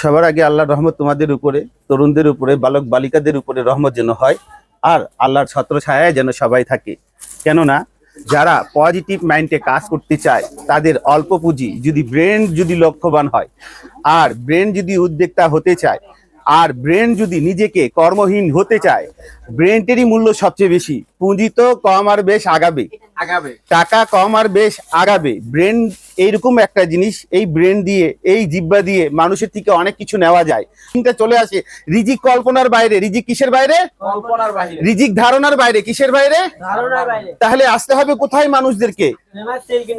সবার আগে আল্লাহর রহমত তোমাদের উপরে, তরুণদের উপরে, বালক বালিকাদের উপরে রহমত যেন হয়, আর আল্লাহর ছত্র ছায়ায় যেন সবাই থাকে। কেননা, যারা পজিটিভ মাইন্ডে কাজ করতে চায়, তাদের অল্প পুঁজি, যদি ব্রেন যদি লক্ষ্যবান হয়, আর ব্রেন যদি উদ্যোক্তা হতে চায় আর ব্রেন যদি নিজেকে কর্মহীন হতে চায় ব্রেনটেরই মূল্য সবচেয়ে বেশি। পুঁজি তো কম আর বেশ আগাবে। আগাবে। টাকা কম আর বেশ আগাবে। ব্রেন এইরকম একটা জিনিস এই ব্রেন দিয়ে এই জিব্বা দিয়ে মানুষের থেকে অনেক কিছু নেওয়া যায়। চিন্তা চলে আসে। রিজিক কল্পনার বাইরে। রিজিক কিসের বাইরে? কল্পনার বাহিরে রিজিক ধারণার বাইরে। কিসের বাইরে? ধারণার বাইরে। তাহলে আসতে হবে কোথায় মানুষদেরকে?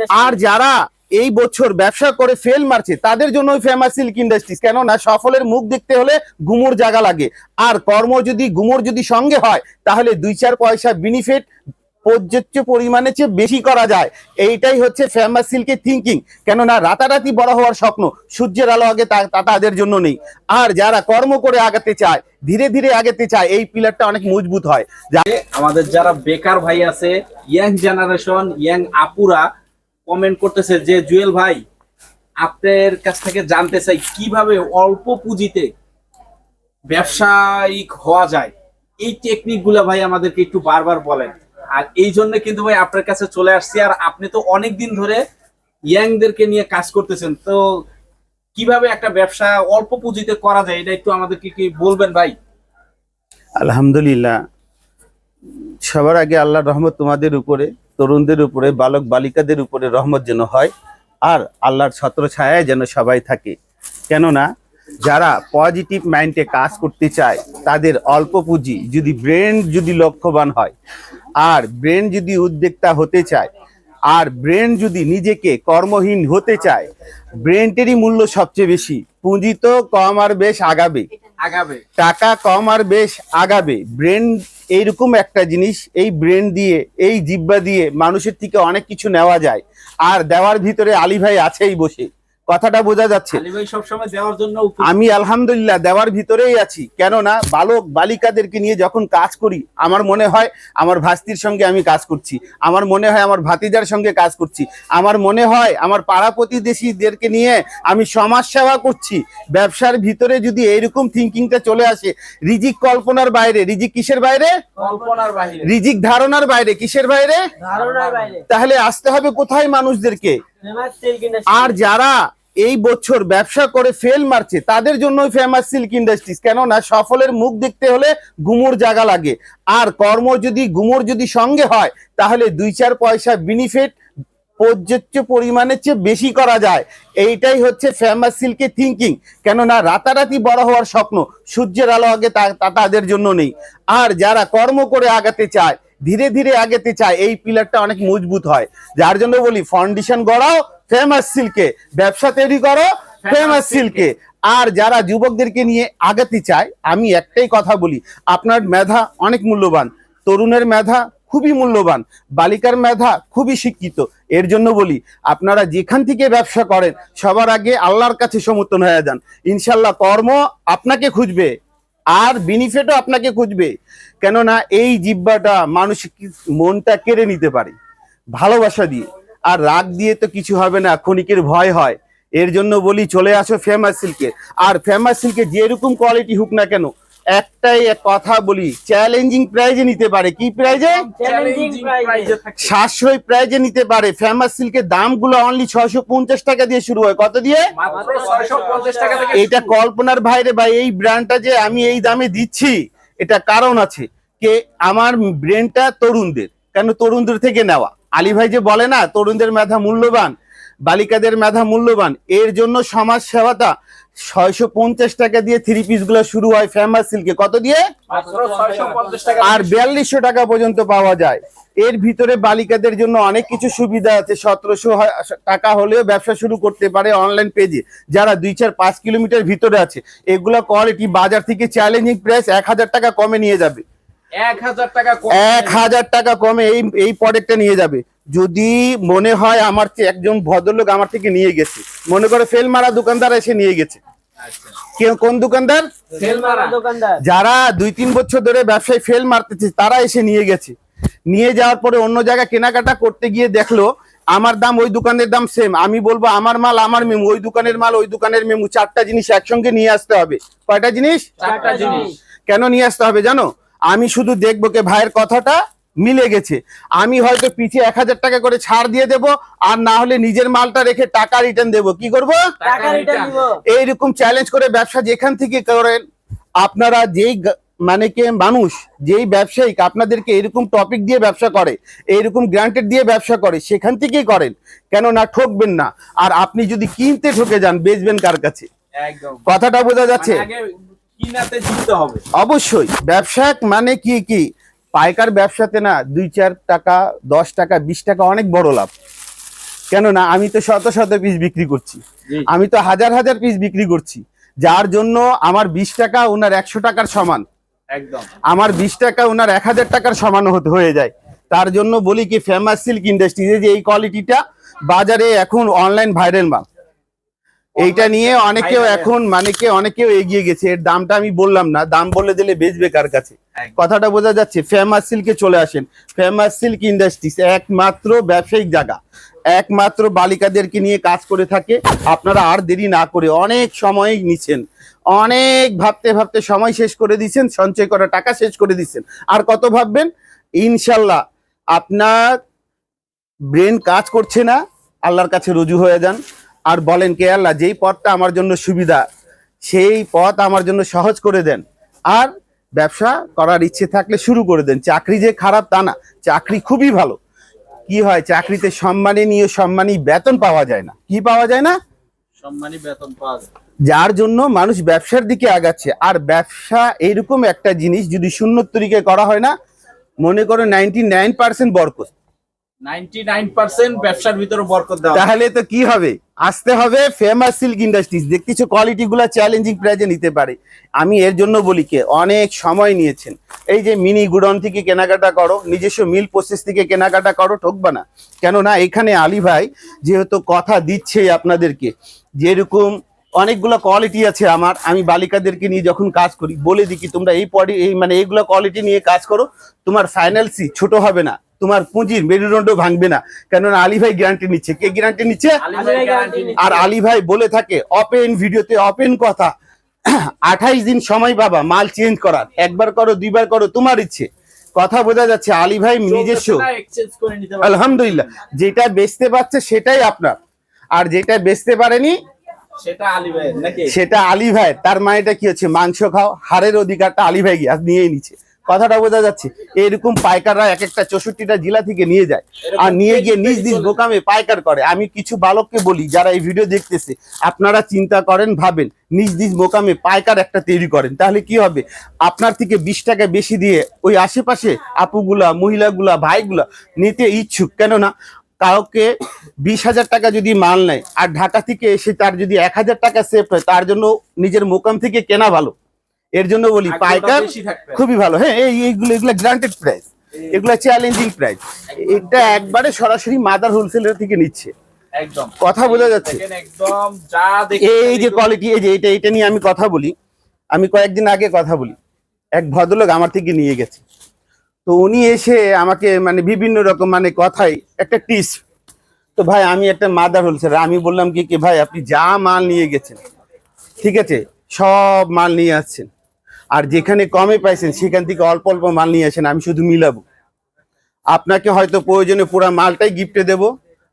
আর যারা এই বছর ব্যবসা করে ফেল মারছে, তাদের জন্য ফেমাস সিল্ক ইন্ডাস্ট্রিজ কেননা সফলের মুখ দেখতে হলে গুমোর জায়গা লাগে। আর কর্ম যদি, গুমোর যদি সঙ্গে হয়, তাহলে দুই চার পয়সা বেনিফিট প্রযোজ্য পরিমাণে চেয়ে বেশি করা যায়। এইটাই হচ্ছে ফেমাস সিল্কের থিঙ্কিং কেননা রাতারাতি বড় হওয়ার স্বপ্ন, সূর্যের আলো আগে তা তাদের জন্য নেই। আর যারা কর্ম করে আগাতে চায়, ধীরে ধীরে আগাতে চায়, এই পিলারটা অনেক মজবুত হয়। আমাদের যারা বেকার ভাই আছে ইয়াং জেনারেশন ইয়াং আপুরা কমেন্ট করতেছে যে, জুয়েল ভাই, আপনার কাছ থেকে জানতে চাই, কীভাবে অল্প পুঁজিতে ব্যবসায়িক হওয়া যায়? এই টেকনিকগুলা ভাই আমাদেরকে একটু বারবার বলেন। আর এই জন্য কিন্তু ভাই আপনার কাছে চলে আসছি। আর আপনি তো অনেক দিন ধরে ইয়াংদেরকে নিয়ে কাজ করতেছেন। তো কীভাবে একটা ব্যবসা অল্প পুঁজিতে করা যায়, এটা একটু আমাদেরকে কি বলবেন ভাই? আলহামদুলিল্লাহ। সবার আগে আল্লাহর রহমত তোমাদের উপরে। তরুণদের উপরে, বালক বালিকাদের উপরে রহমত যেন হয় আর আল্লাহর ছত্র ছায়ায় যেন সবাই থাকে। কেননা, যারা পজিটিভ মাইন্ডে কাজ করতে চায়, তাদের অল্প পুঁজি যদি ব্রেন যদি লক্ষ্যবান হয়, আর ব্রেন যদি উদ্যোক্তা হতে চায়, আর ব্রেন যদি নিজেকে কর্মহীন হতে চায় ব্রেনটেরই মূল্য সবচেয়ে বেশি। পুঁজি তো কম আর বেশ আগাবে। আগাবে। টাকা কম আর বেশ আগাবে। ব্রেন এইরকম একটা জিনিস এই ব্রেন দিয়ে এই জিব্বা দিয়ে মানুষের থেকে অনেক কিছু নেওয়া যায়। আর দেওয়ার ভিতরে আলী ভাই আছেই বসে। কথাটা বোঝা যাচ্ছে। আমি আলহামদুলিল্লাহ দেওয়ার ভিতরেই আছি। কেননা বালক বালিকাদেরকে নিয়ে যখন কাজ করি আমার মনে হয় আমার ভাস্তির সঙ্গে আমি কাজ করছি আমার মনে হয় আমার ভাতিজার সঙ্গে কাজ করছি আমার মনে হয় আমার পাড়া প্রতিবেশীদেরকে নিয়ে আমি সমাজ সেবা করছি। ব্যবসার ভিতরে যদি এইরকম থিঙ্কিংটা চলে আসে রিজিক কল্পনার বাইরে রিজিক কিসের বাইরে। রিজিক ধারণার বাইরে কিসের বাইরে? ধারণার বাইরে। তাহলে আসতে হবে কোথায় মানুষদেরকে? আর যারা এই বছর ব্যবসা করে ফেল মারছে, তাদের জন্য ফেমাস সিল্ক ইন্ডাস্ট্রিজ কেননা, সফলের মুখ দেখতে হলে গুমোর জায়গা লাগে। আর কর্ম যদি, গুমোর যদি সঙ্গে হয়, তাহলে দুই চার পয়সা বেনিফিট প্রযোজ্য পরিমাণের চেয়ে বেশি করা যায়। এইটাই হচ্ছে ফেমাস সিল্কের থিঙ্কিং কেননা, রাতারাতি বড় হওয়ার স্বপ্ন, সূর্যের আলো আগে তা- তাদের জন্য নেই। আর যারা কর্ম করে আগাতে চায় ধীরে ধীরে আগেতে চায়। এই পিলারটা অনেক মজবুত হয়। যার জন্য বলি ফাউন্ডেশন গড়াও ফেমাস সিল্কে ব্যবসা তৈরি করো ফেমাস সিল্কে আর যারা যুবকদেরকে নিয়ে আগাতে চায় আমি একটাই কথা বলি আপনার মেধা অনেক মূল্যবান। তরুণের মেধা খুবই মূল্যবান। বালিকার মেধা খুবই শিক্ষিত। এর জন্য বলি আপনারা যেখান থেকে ব্যবসা করেন সবার আগে আল্লাহর কাছে সমর্থন হয়ে যান। ইনশাল্লাহ কর্ম আপনাকে খুঁজবে। আর বেনিফিটও আপনাকে খুঁজবে। কেননা এই জিব্বাটা মানুষ কি- মনটা কেড়ে নিতে পারে? ভালোবাসা দিয়ে। আর রাগ দিয়ে তো কিছু হবে না ক্ষণিকের ভয় হয়। এর জন্য বলি চলে আসো ফেমাস সিল্কে আর ফেমাস সিল্কে যেরকম কোয়ালিটি হোক না কেন একটাই এক কথা বলি চ্যালেঞ্জিং প্রাইজে নিতে পারে। কি প্রাইজে সাশ্রয় প্রাইজে নিতে পারে। ফেমাস সিল্কের দামগুলো অনলি ছয়শো পঞ্চাশ টাকা দিয়ে শুরু হয়। কত দিয়ে? মাত্র 650 টাকা থেকে এটা কল্পনার বাইরে বা এই ব্র্যান্ডটা যে আমি এই দামে দিচ্ছি এটা কারণ আছে। কে আমার ব্রেনটা তরুণদের কেন তরুণদের থেকে নেওয়া? আলী ভাই যে বলে না তরুণদের মেধা মূল্যবান বালিকাদের মেধা মূল্যবান এর জন্য সমাজ সেবাটা ছয়শো পঞ্চাশ টাকা দিয়ে থ্রি পিসগুলো শুরু হয় ফেমাস সিল্কে কত দিয়ে? মাত্র 650 টাকা আর বিয়াল্লিশশো টাকা পর্যন্ত পাওয়া যায়। এর ভিতরে বালিকাদের জন্য অনেক কিছু সুবিধা আছে। সতেরোশো টাকা হলেও ব্যবসা শুরু করতে পারে অনলাইন পেজে যারা দুই চার পাঁচ কিলোমিটার ভিতরে আছে এগুলো কোয়ালিটি বাজার থেকে চ্যালেঞ্জিং প্রাইস এক হাজার টাকা কমে নিয়ে যাবে। 1000 টাকা কম এক হাজার টাকা কমে। এই এই প্রোডাক্টটা নিয়ে যাবে। যদি মনে হয় আমার চেয়ে একজন ভদ্রলোক আমার থেকে নিয়ে গেছে মনে করে ফেল মারা দোকানদার এসে নিয়ে গেছে। আচ্ছা। কোন দোকানদার? সেল মারা দোকানদার। যারা দুই তিন বছর ধরে ব্যবসায় ফেল মারতেছে তারা এসে নিয়ে গেছে। নিয়ে যাওয়ার পরে অন্য জায়গায় কেনাকাটা করতে গিয়ে দেখল আমার দাম ওই দোকানের দাম সেম আমি বলব আমার মাল আমার মেমু ওই দোকানের মাল ওই দোকানের মেমু চারটা জিনিস একসঙ্গে নিয়ে আসতে হবে। কয়টা জিনিস? চারটা জিনিস। কেন নিয়ে আসতে হবে জানো? আমি শুধু দেখব কে ভাইয়ের কথাটা মিলে গেছে। আমি হয়তো পিছিয়ে এক হাজার টাকা করে ছাড় দিয়ে দেবো আর না হলে নিজের মালটা রেখে টাকা রিটার্ন দেবো। কি করব? এইরকম চ্যালেঞ্জ করে ব্যবসা যেখান থেকে করেন আপনারা যেই মানে কে মানুষ যেই ব্যবসায়িক আপনাদেরকে এরকম টপিক দিয়ে ব্যবসা করে এইরকম গ্রান্টেড দিয়ে ব্যবসা করে সেখান থেকেই করেন। কেন না ঠকবেন না। আর আপনি যদি কিনতে ঠকে যান বেচবেন কার কাছে? কথাটা বোঝা যাচ্ছে? মানে কিনাতে জিততে হবে। অবশ্যই। ব্যবসা মানে কি কি? পাইকার ব্যবসাতে না দুই চার টাকা দশ টাকা বিশ টাকা অনেক বড় লাভ। কেননা আমি তো শত শত পিস বিক্রি করছি। আমি তো হাজার হাজার পিস বিক্রি করছি। যার জন্য আমার বিশ টাকা ওনার একশো টাকার সমান। একদম। আমার বিশ টাকা ওনার এক হাজার টাকার সমান হতে হয়ে যায়। তার জন্য বলি কি ফেমাস সিল্ক ইন্ডাস্ট্রি যে এই কোয়ালিটিটা বাজারে এখন অনলাইন ভাইরাল মাল। এইটা নিয়ে অনেকেও এখন মানে কে অনেকেও এগিয়ে গেছে। এর দামটা আমি বললাম না দাম বলে দিলে বেচবে কার কাছে? কথাটা বোঝা যাচ্ছে ফেমাস সিল্কে চলে আসেন। ফেমাস সিল্ক ইন্ডাস্ট্রিজ একমাত্র ব্যবসায়িক জায়গা। একমাত্র বালিকাদেরকে নিয়ে কাজ করে থাকে। আপনারা আর দেরি না করে অনেক সময় নিছেন অনেক ভাবতে ভাবতে সময় শেষ করে দিচ্ছেন সঞ্চয় করা টাকা শেষ করে দিচ্ছেন। আর কত ভাববেন? ইনশাল্লাহ আপনার ব্রেন কাজ করছে না আল্লাহর কাছে রুজু হয়ে যান। আর বলেন কে আল্লাহ যেই পথটা আমার জন্য সুবিধা সেই পথ আমার জন্য সহজ করে দেন। আর ব্যবসা করার ইচ্ছে থাকলে শুরু করে দেন। চাকরি যে খারাপ তা না চাকরি খুবই ভালো। কি হয় চাকরিতে সম্মানী নিয়ে সম্মানী বেতন পাওয়া যায় না। কি পাওয়া যায় না? সম্মানী বেতন পাওয়া যায়। যার জন্য মানুষ ব্যবসার দিকে আগাচ্ছে। আর ব্যবসা এইরকম একটা জিনিস যদি শূন্য তরিকে করা হয় না মনে করো নাইনটি নাইন পার্সেন্ট বরকত। পার্সেন্ট তাহলে তো কি হবে? আসতে হবে ফেমাস সিল্ক ইন্ডাস্ট্রিজ কোয়ালিটি গুলা চ্যালেঞ্জিং নিতে পারে। আমি এর জন্য বলি কে, অনেক সময় নিয়েছেন। এই যে মিনি গুডন থেকে কেনাকাটা করো, নিজস্ব মিল প্রসেস থেকে কেনাকাটা করো, ঠকবা না। কেননা এখানে আলী ভাই যেহেতু কথা দিচ্ছে আপনাদেরকে, যেরকম অনেকগুলো কোয়ালিটি আছে আমার, আমি বালিকাদেরকে নিয়ে যখন কাজ করি, বলে দিই কি, তোমরা এই পডি এই মানে এইগুলো কোয়ালিটি নিয়ে কাজ করো, তোমার ফাইনালসি ছোট হবে না। তোমার পুঁজির মেরুদণ্ড ভাঙবে না। কেননা আলী ভাই গ্যারান্টি নিচ্ছে। কে গ্যারান্টি নিচ্ছে। আর আলী ভাই বলে থাকে ওপেন ভিডিওতে ওপেন কথা। আঠাইশ দিন সময় বাবা মাল চেঞ্জ করার। একবার করো দুইবার করো তোমার ইচ্ছে। কথা বোঝা যাচ্ছে আলী ভাই নিজস্ব। আলহামদুলিল্লাহ। যেটা বেচতে পারছে সেটাই আপনার। আর যেটা বেচতে পারেনি সেটা আলী ভাই সেটা আলী ভাই তার মানে এটা কি হচ্ছে? মাংস খাও হারের অধিকারটা আলী ভাই গিয়ে নিয়েই নিচ্ছে। কথাটা বোঝা যাচ্ছে। এরকম পাইকাররা এক একটা চৌষট্টিটা জেলা থেকে নিয়ে যায় আর নিয়ে গিয়ে নিজ নিজ বোকামে পাইকার করে। আমি কিছু বালককে বলি যারা এই ভিডিও দেখতেছে আপনারা চিন্তা করেন ভাবেন নিজ নিজ মোকামে পাইকার একটা তৈরি করেন তাহলে কি হবে? আপনার থেকে বিশ টাকা বেশি দিয়ে ওই আশেপাশে আপুগুলা মহিলাগুলা ভাইগুলা নিতে ইচ্ছুক। কেননা কাউকে বিশ হাজার টাকা যদি মাল নেয় আর ঢাকা থেকে এসে তার যদি এক হাজার টাকা সেভ হয় তার জন্য নিজের মোকাম থেকে কেনা ভালো। এর জন্য বলি পাইকার খুবই ভালো। হ্যাঁ এই এইগুলো এগুলো গ্রান্টেড প্রাইস এগুলো চ্যালেঞ্জিং প্রাইস এটা একবারে সরাসরি মাদার হোলসেলার থেকে নিচ্ছে। একদম। কথা বোঝা যাচ্ছে। একদম যা এই যে কোয়ালিটি এই যে এটা এটা নিয়ে আমি কথা বলি। আমি কয়েকদিন আগে কথা বলি। এক ভদ্রলোক আমার থেকে নিয়ে গেছে। তো উনি এসে আমাকে মানে বিভিন্ন রকম মানে কথাই একটা টিস তো ভাই আমি একটা মাদার হোলসেলার আমি বললাম কি কি ভাই আপনি যা মাল নিয়ে গেছেন ঠিক আছে সব মাল নিয়ে আসছেন। আর যেখানে কমে পাইছেন সেখান থেকে অল্প অল্প মাল নিয়ে আসেন আমি শুধু মিলাবো। আপনাকে হয়তো প্রয়োজনে পুরো মালটাই গিফটে দেব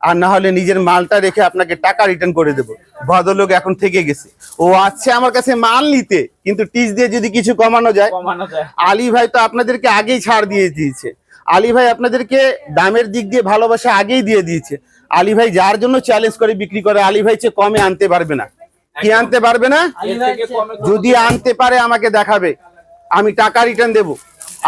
আর না হলে নিজের মালটা রেখে আপনাকে টাকা রিটার্ন করে দেব। ভদ্রলোক এখন থেকে গেছে। ও আসছে আমার কাছে মাল নিতে কিন্তু টিস দিয়ে যদি কিছু কমানো যায় কমানো যায়। আলী ভাই তো আপনাদেরকে আগেই ছাড় দিয়ে দিয়েছে। আলী ভাই আপনাদেরকে দামের দিক দিয়ে ভালোবাসা আগেই দিয়ে দিয়েছে। আলী ভাই যার জন্য চ্যালেঞ্জ করে বিক্রি করে আলী ভাই চেয়ে কমে আনতে পারবে না। কি আনতে পারবে না? এর থেকে কমে যদি আনতে পারে আমাকে দেখাবে। আমি টাকা রিটার্ন দেব।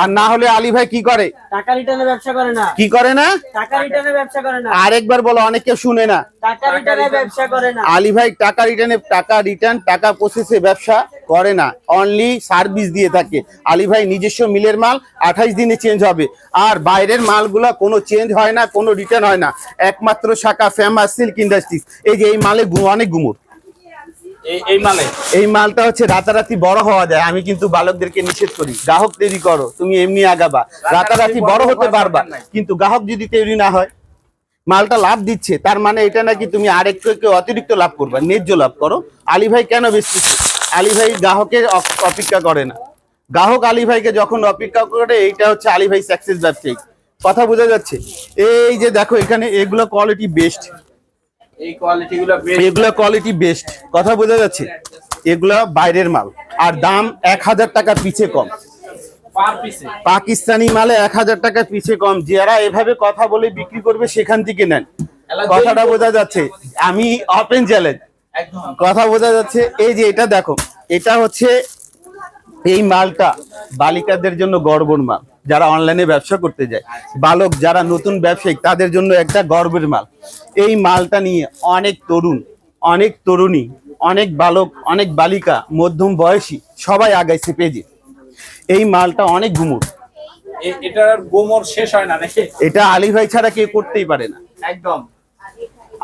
আর না হলে আলী ভাই কি করে? টাকা রিটার্নের ব্যবসা করে না। কি করে না? টাকা রিটার্নের ব্যবসা করে না। আরেকবার বলো অনেকে শুনে না। টাকা রিটার্নের ব্যবসা করে না। আলী ভাই টাকা রিটার্নে টাকা রিটার্ন টাকা প্রসেসে ব্যবসা করে না। অনলি সার্ভিস দিয়ে থাকে। আলী ভাই নিজস্ব মিলের মাল আঠাইশ দিনে চেঞ্জ হবে। আর বাইরের মালগুলা কোনো চেঞ্জ হয় না কোনো রিটার্ন হয় না। একমাত্র শাখা ফেমাস সিল্ক ইন্ডাস্ট্রিজ এই যে এই মালে অনেক গুমুর এই মালটা হচ্ছে রাতারাতি বড় হওয়া যায় আমি কিন্তু বালকদেরকে নিষেধ করি। গ্রাহক তৈরি করো তুমি এমনি আগাবা। রাতারাতি বড় হতে পারবা। কিন্তু গ্রাহক যদি তৈরি না হয় মালটা লাভ দিচ্ছে তার মানে এটা নাকি তুমি আরেকটু একটু অতিরিক্ত লাভ করবে ন্যায্য লাভ করো। আলী ভাই কেন বেচতেছে আলী ভাই গ্রাহকের অপেক্ষা করে না। গ্রাহক আলী ভাইকে যখন অপেক্ষা করে এইটা হচ্ছে আলী ভাই সাকসেস ব্যবসায়িক। কথা বোঝা যাচ্ছে? এই যে দেখো এখানে এগুলো কোয়ালিটি বেস্ট এই কোয়ালিটি গুলো বেশ এগুলা কোয়ালিটি বেস্ট কথা বোঝা যাচ্ছে? এগুলা বাইরের মাল। আর দাম এক হাজার টাকা পিছে কম। পাকিস্তানি মালে এক হাজার টাকা পিছে কম। যারা এভাবে কথা বলে বিক্রি করবে সেখান থেকে নেন। কথাটা বোঝা যাচ্ছে। আমি ওপেন চ্যালেঞ্জ কথা বোঝা যাচ্ছে। এই যে এটা দেখো এটা হচ্ছে এই মালটা বালিকাদের জন্য গর্বর মাল। যারা অনলাইনে ব্যবসা করতে যায় বালক যারা নতুন ব্যবসায়িক তাদের জন্য একটা গর্বের মাল। এই মালটা নিয়ে অনেক তরুণ অনেক তরুণী অনেক বালক অনেক বালিকা মধ্যম বয়সী সবাই আগাইছে পেজে এই মালটা অনেক গুমুর এটার গোমর শেষ হয় না এটা আলী ভাই ছাড়া কেউ করতেই পারে না। একদম।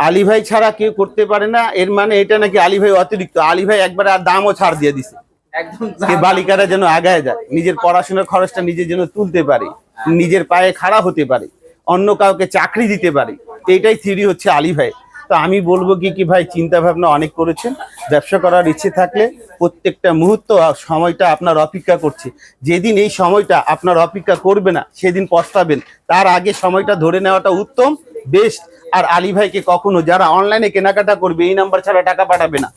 আলী ভাই ছাড়া কেউ করতে পারে না এর মানে এটা নাকি আলী ভাই অতিরিক্ত। আলী ভাই একবার আর দামও ছাড় দিয়ে দিছে। যে বালিকারা যেন আগায় যায়। নিজের পড়াশোনার খরচটা নিজে যেন তুলতে পারে। নিজের পায়ে খাড়া হতে পারে। অন্য কাউকে চাকরি দিতে পারে। এইটাই থিওরি হচ্ছে আলী ভাই। তো আমি বলব কি কি ভাই চিন্তা ভাবনা অনেক করেছেন। ব্যবসা করার ইচ্ছে থাকলে প্রত্যেকটা মুহূর্ত আর সময়টা আপনার অপেক্ষা করছে। যেদিন এই সময়টা আপনার অপেক্ষা করবে না সেদিন পস্তাবেন। তার আগে সময়টা ধরে নেওয়াটা উত্তম বেস্ট আর আলী ভাইকে কখনো যারা অনলাইনে কেনাকাটা করবে এই নাম্বার ছাড়া টাকা পাঠাবে না।